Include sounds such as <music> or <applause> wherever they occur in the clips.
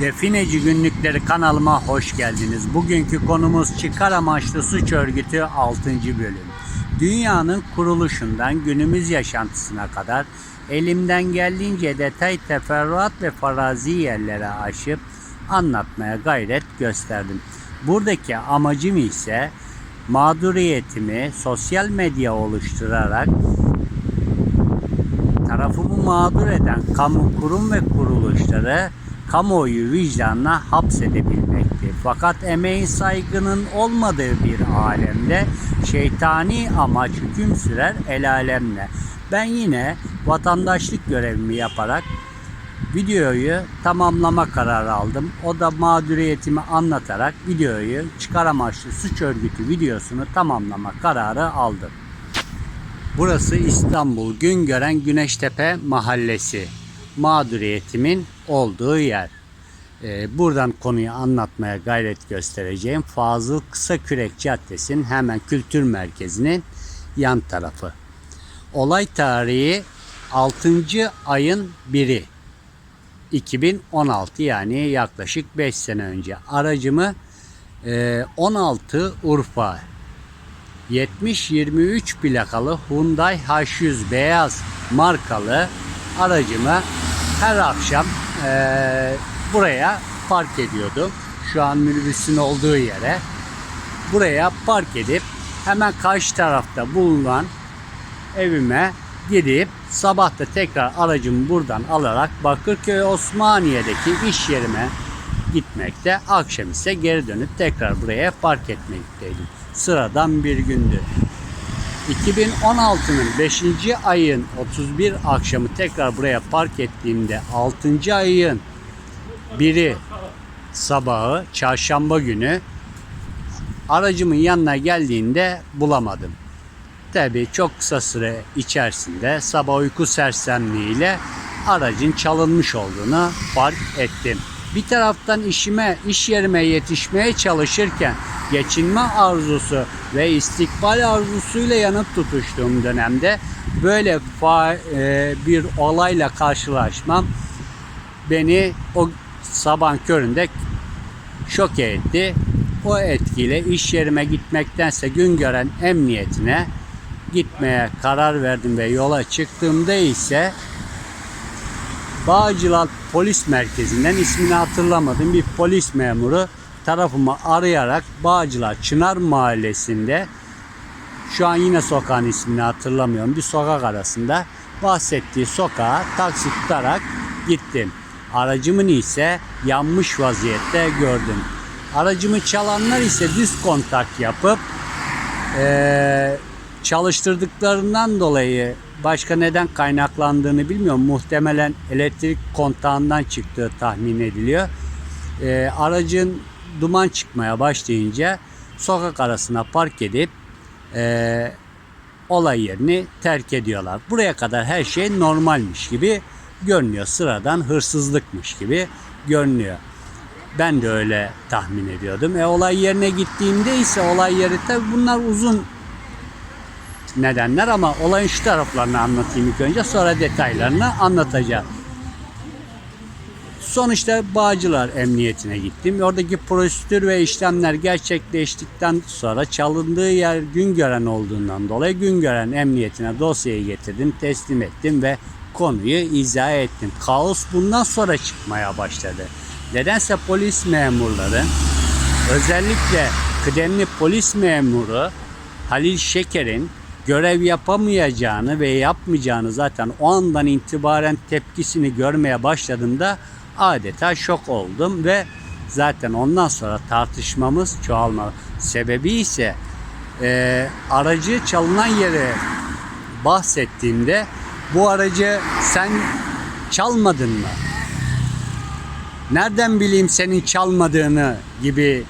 Defineci Günlükleri kanalıma hoş geldiniz. Bugünkü konumuz çıkar amaçlı suç örgütü 6. bölüm. Dünyanın kuruluşundan günümüz yaşantısına kadar elimden geldiğince detay, teferruat ve farazi yerlere aşıp anlatmaya gayret gösterdim. Buradaki amacım ise mağduriyetimi sosyal medya oluşturarak tarafımı mağdur eden kamu kurum ve kuruluşları kamuoyu vicdanına hapsedebilmekti. Fakat emeğin saygının olmadığı bir alemde şeytani amaç hüküm sürer el alemle. Ben yine vatandaşlık görevimi yaparak videoyu tamamlama kararı aldım. O da mağduriyetimi anlatarak videoyu çıkar amaçlı suç örgütü videosunu tamamlama kararı aldım. Burası İstanbul Güngören Güneştepe Mahallesi. Mağduriyetimin olduğu yer. Ee, buradan konuyu anlatmaya gayret göstereceğim. Fazıl Kısakürek Caddesi'nin hemen kültür merkezinin yan tarafı. Olay tarihi 6. ayın 1'i. 2016 yani yaklaşık 5 sene önce. Aracımı e, 16 Urfa 70-23 plakalı Hyundai H100 beyaz markalı aracımı her akşam eee, buraya park ediyordum. Şu an minibüsün olduğu yere. Buraya park edip hemen karşı tarafta bulunan evime gidip sabah da tekrar aracımı buradan alarak Bakırköy Osmaniye'deki iş yerime gitmekte. Akşam ise geri dönüp tekrar buraya park etmekteydim. Sıradan bir gündü. 2016'nın 5. ayın 31 akşamı tekrar buraya park ettiğimde 6. ayın biri sabahı çarşamba günü aracımın yanına geldiğinde bulamadım. Tabii çok kısa süre içerisinde sabah uyku sersemliğiyle aracın çalınmış olduğunu fark ettim. Bir taraftan işime, iş yerime yetişmeye çalışırken geçinme arzusu ve istikbal arzusuyla yanıp tutuştuğum dönemde böyle fa- e, bir olayla karşılaşmam beni o sabah köründe şok etti. O etkiyle iş yerime gitmektense gün gören emniyetine gitmeye karar verdim ve yola çıktığımda ise Bağcılar Polis Merkezi'nden ismini hatırlamadım bir polis memuru tarafımı arayarak Bağcılar Çınar Mahallesi'nde şu an yine sokağın ismini hatırlamıyorum bir sokak arasında bahsettiği sokağa taksi tutarak gittim. Aracımın ise yanmış vaziyette gördüm. Aracımı çalanlar ise düz kontak yapıp eee, çalıştırdıklarından dolayı başka neden kaynaklandığını bilmiyorum. Muhtemelen elektrik kontağından çıktığı tahmin ediliyor. Eee, aracın duman çıkmaya başlayınca sokak arasına park edip eee, olay yerini terk ediyorlar. Buraya kadar her şey normalmiş gibi görünüyor. Sıradan hırsızlıkmış gibi görünüyor. Ben de öyle tahmin ediyordum. E olay yerine gittiğimde ise olay yeri tabi bunlar uzun nedenler ama olayın şu taraflarını anlatayım ilk önce sonra detaylarını anlatacağım. Sonuçta Bağcılar Emniyetine gittim. Oradaki prosedür ve işlemler gerçekleştikten sonra çalındığı yer Güngören olduğundan dolayı Güngören Emniyetine dosyayı getirdim, teslim ettim ve konuyu izah ettim. Kaos bundan sonra çıkmaya başladı. Nedense polis memurları özellikle kıdemli polis memuru Halil Şeker'in görev yapamayacağını ve yapmayacağını zaten o andan itibaren tepkisini görmeye başladığımda adeta şok oldum ve zaten ondan sonra tartışmamız çoğalma sebebi ise e, aracı çalınan yeri bahsettiğimde bu aracı sen çalmadın mı? Nereden bileyim senin çalmadığını gibi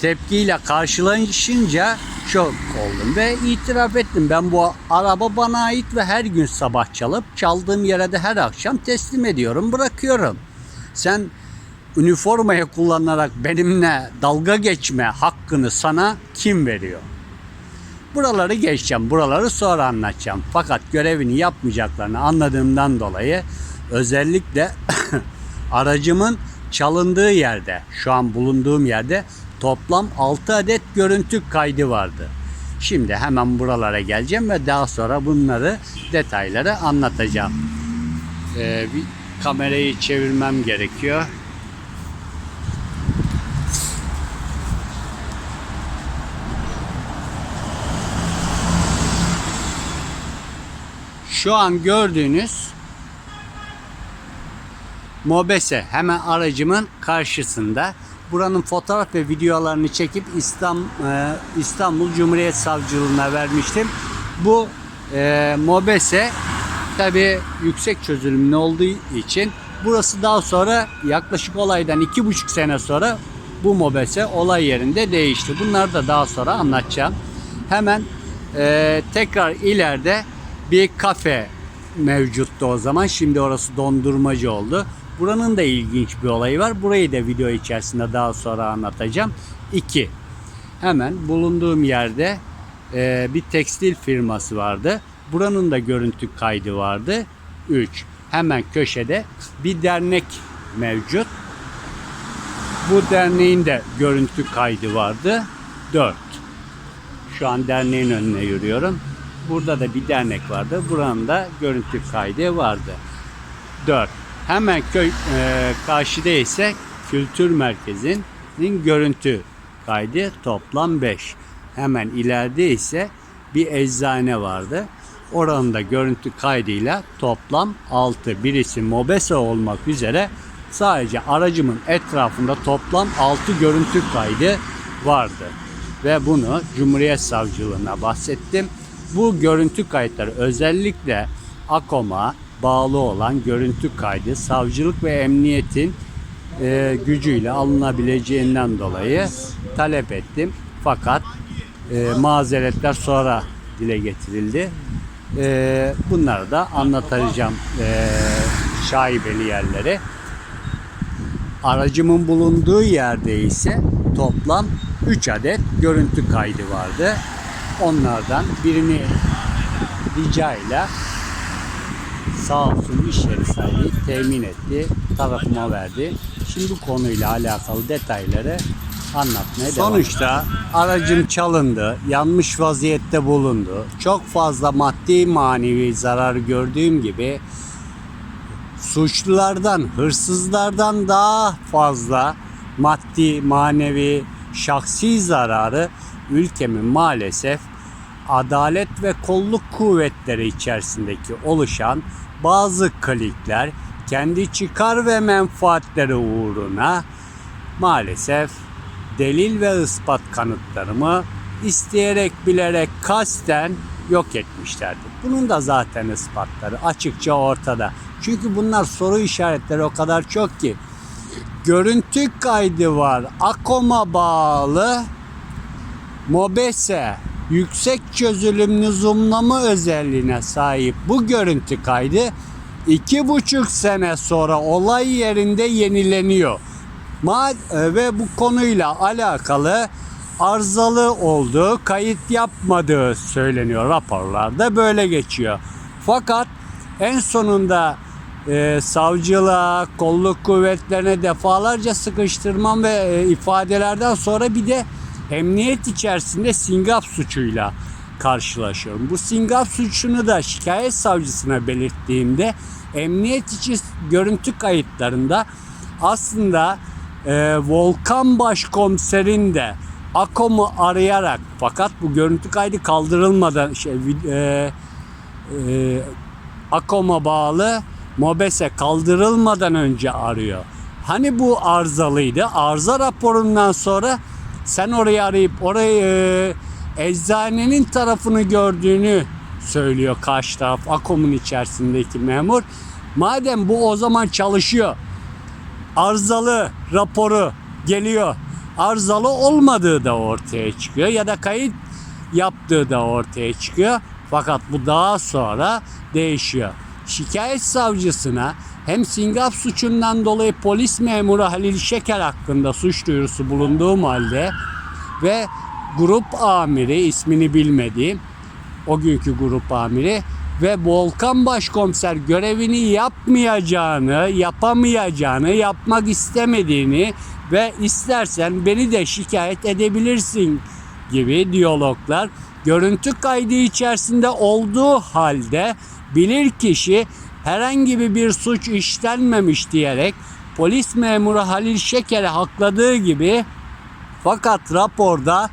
tepkiyle karşılaşınca şok oldum ve itiraf ettim. Ben bu araba bana ait ve her gün sabah çalıp çaldığım yere de her akşam teslim ediyorum, bırakıyorum. Sen üniformaya kullanarak benimle dalga geçme hakkını sana kim veriyor? Buraları geçeceğim, buraları sonra anlatacağım. Fakat görevini yapmayacaklarını anladığımdan dolayı özellikle <coughs> aracımın çalındığı yerde, şu an bulunduğum yerde toplam 6 adet görüntü kaydı vardı. Şimdi hemen buralara geleceğim ve daha sonra bunları detayları anlatacağım. Ee, bir kamerayı çevirmem gerekiyor. Şu an gördüğünüz Mobese hemen aracımın karşısında. Buranın fotoğraf ve videolarını çekip İstanbul, İstanbul Cumhuriyet Savcılığına vermiştim. Bu e, Mobese tabi yüksek çözünürlüğü olduğu için burası daha sonra yaklaşık olaydan iki buçuk sene sonra bu Mobese olay yerinde değişti. Bunları da daha sonra anlatacağım. Hemen e, tekrar ileride bir kafe mevcuttu o zaman. Şimdi orası dondurmacı oldu. Buranın da ilginç bir olayı var. Burayı da video içerisinde daha sonra anlatacağım. 2. Hemen bulunduğum yerde e, bir tekstil firması vardı. Buranın da görüntü kaydı vardı. 3. Hemen köşede bir dernek mevcut. Bu derneğin de görüntü kaydı vardı. 4. Şu an derneğin önüne yürüyorum. Burada da bir dernek vardı. Buranın da görüntü kaydı vardı. 4. Hemen köy e, karşıda ise kültür merkezinin görüntü kaydı toplam 5. Hemen ileride ise bir eczane vardı. Oranın da görüntü kaydıyla toplam 6. Birisi Mobese olmak üzere sadece aracımın etrafında toplam 6 görüntü kaydı vardı. Ve bunu Cumhuriyet Savcılığına bahsettim. Bu görüntü kayıtları özellikle AKOM'a bağlı olan görüntü kaydı savcılık ve emniyetin e, gücüyle alınabileceğinden dolayı talep ettim. Fakat e, mazeretler sonra dile getirildi. E, bunları da anlatacağım e, şaibeli yerleri. Aracımın bulunduğu yerde ise toplam 3 adet görüntü kaydı vardı. Onlardan birini rica ile sağ olsun iş yeri sahibi temin etti, tarafıma verdi. Şimdi bu konuyla alakalı detayları anlatmaya devam Sonuçta aracım çalındı, yanmış vaziyette bulundu. Çok fazla maddi manevi zarar gördüğüm gibi suçlulardan, hırsızlardan daha fazla maddi, manevi, şahsi zararı ülkemin maalesef adalet ve kolluk kuvvetleri içerisindeki oluşan bazı klikler kendi çıkar ve menfaatleri uğruna maalesef delil ve ispat kanıtlarımı isteyerek bilerek kasten yok etmişlerdir. Bunun da zaten ispatları açıkça ortada. Çünkü bunlar soru işaretleri o kadar çok ki. Görüntü kaydı var. Akom'a bağlı Mobese yüksek çözünürlüğü zoomlama özelliğine sahip bu görüntü kaydı iki buçuk sene sonra olay yerinde yenileniyor. Ma e, ve bu konuyla alakalı arızalı olduğu, kayıt yapmadığı söyleniyor raporlarda böyle geçiyor. Fakat en sonunda e, savcılığa, kolluk kuvvetlerine defalarca sıkıştırmam ve e, ifadelerden sonra bir de emniyet içerisinde singaf suçuyla karşılaşıyorum. Bu singaf suçunu da şikayet savcısına belirttiğimde emniyet içi görüntü kayıtlarında aslında e, Volkan Başkomiserin de AKOM'u arayarak fakat bu görüntü kaydı kaldırılmadan şey, e, e, AKOM'a bağlı MOBESE kaldırılmadan önce arıyor. Hani bu arızalıydı. Arıza raporundan sonra sen orayı arayıp orayı e, eczanenin tarafını gördüğünü söylüyor karşı taraf AKOM'un içerisindeki memur. Madem bu o zaman çalışıyor. Arızalı raporu geliyor. Arızalı olmadığı da ortaya çıkıyor ya da kayıt yaptığı da ortaya çıkıyor. Fakat bu daha sonra değişiyor. Şikayet savcısına hem Singap suçundan dolayı polis memuru Halil Şeker hakkında suç duyurusu bulunduğum halde ve grup amiri ismini bilmediğim o günkü grup amiri ve Volkan Başkomiser görevini yapmayacağını, yapamayacağını, yapmak istemediğini ve istersen beni de şikayet edebilirsin gibi diyaloglar görüntü kaydı içerisinde olduğu halde bilirkişi herhangi bir suç işlenmemiş diyerek polis memuru Halil Şeker'e hakladığı gibi fakat raporda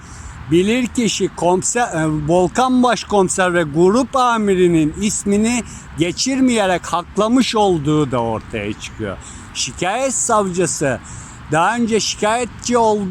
bilirkişi komiser, e, Volkan Başkomiser ve grup amirinin ismini geçirmeyerek haklamış olduğu da ortaya çıkıyor. Şikayet savcısı daha önce şikayetçi oldu